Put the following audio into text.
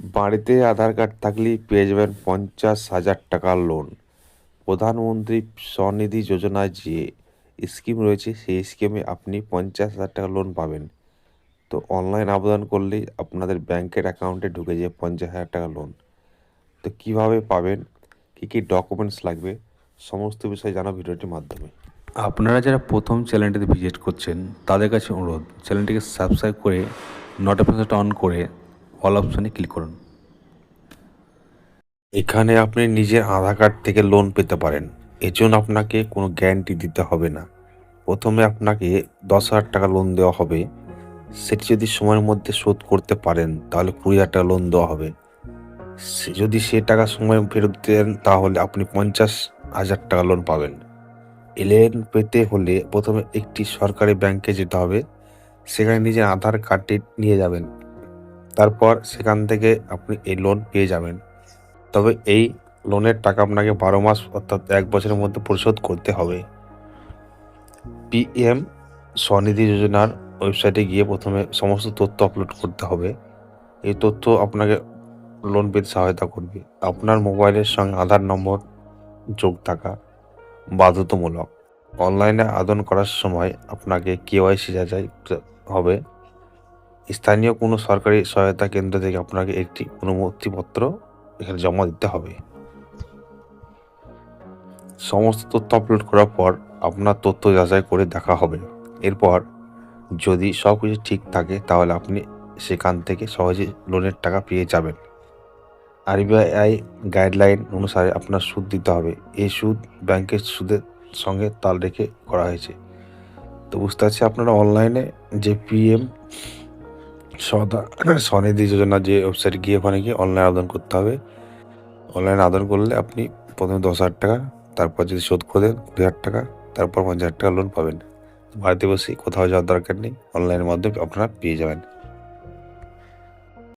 বাড়িতে আধার কার্ড থাকলেই পেয়ে যাবেন পঞ্চাশ হাজার টাকার লোন প্রধানমন্ত্রী স্বনিধি যোজনায় যে স্কিম রয়েছে, সেই স্কিমে আপনি পঞ্চাশ হাজার টাকা লোন পাবেন। তো অনলাইন আবেদন করলেই আপনাদের ব্যাংকের অ্যাকাউন্টে ঢুকে যায় পঞ্চাশ হাজার টাকা লোন তো কীভাবে পাবেন, কী কী ডকুমেন্টস লাগবে, সমস্ত বিষয় জানা ভিডিওটির মাধ্যমে। আপনারা যারা প্রথম চ্যানেলটিতে ভিজিট করছেন, তাদের কাছে অনুরোধ চ্যানেলটিকে সাবস্ক্রাইব করে নোটিফিকেশনটা অন করে অল অপশনে ক্লিক করুন। এখানে আপনি নিজের আধার কার্ড থেকে লোন পেতে পারেন। এর জন্য আপনাকে কোনো গ্যারান্টি দিতে হবে না। প্রথমে আপনাকে দশ হাজার টাকা লোন দেওয়া হবে। সেটি যদি সময়ের মধ্যে শোধ করতে পারেন, তাহলে কুড়ি হাজার টাকা লোন দেওয়া হবে। সে- যদি সে টাকা সময় ফেরত দেন, তাহলে আপনি পঞ্চাশ হাজার টাকা লোন পাবেন। লোন পেতে হলে প্রথমে একটি সরকারি ব্যাংকে যেতে হবে। সেখানে নিজের আধার কার্ডটি নিয়ে যাবেন। তারপর সেখান থেকে আপনি এই লোন পেয়ে যাবেন। তবে এই লোনের টাকা আপনাকে বারো মাস অর্থাৎ এক বছরের মধ্যে পরিশোধ করতে হবে। পিএম স্বনিধি যোজনার ওয়েবসাইটে গিয়ে প্রথমে সমস্ত তথ্য আপলোড করতে হবে। এই তথ্য আপনাকে লোন পেতে সহায়তা করবে। আপনার মোবাইলের সঙ্গে আধার নম্বর, যোগ থাকা বাধ্যতামূলক। অনলাইনে আবেদন করার সময় আপনাকে কেওয়াইসি যাচাই হবে। স্থানীয় কোনো সরকারি সহায়তা কেন্দ্র থেকে আপনাকে একটি অনুমতিপত্র এখানে জমা দিতে হবে। সমস্ত তথ্য আপলোড করার পর আপনার তথ্য যাচাই করে দেখা হবে। এরপর যদি সব কিছু ঠিক থাকে, তাহলে আপনি সেখান থেকে সহজে লোনের টাকা পেয়ে যাবেন। আরবিআই গাইডলাইন অনুসারে আপনার সুদ দিতে হবে। এই সুদ ব্যাংকের সুদের সঙ্গে তাল রেখে করা হয়েছে। তো বুঝতে পারছি আপনারা অনলাইনে যে পিএম সদা স্বনিধি যোজনা যে ওয়েবসাইট গিয়ে ওখানে গিয়ে অনলাইন আবেদন করতে হবে। অনলাইন আবেদন করলে আপনি প্রথমে দশ হাজার টাকা, তারপর যদি শোধ করে দেন কুড়ি হাজার টাকা, তারপর পঞ্চাশ হাজার টাকা লোন পাবেন। বাড়িতে বসে কোথাও যাওয়ার দরকার নেই অনলাইনের মাধ্যমে আপনারা পেয়ে যাবেন।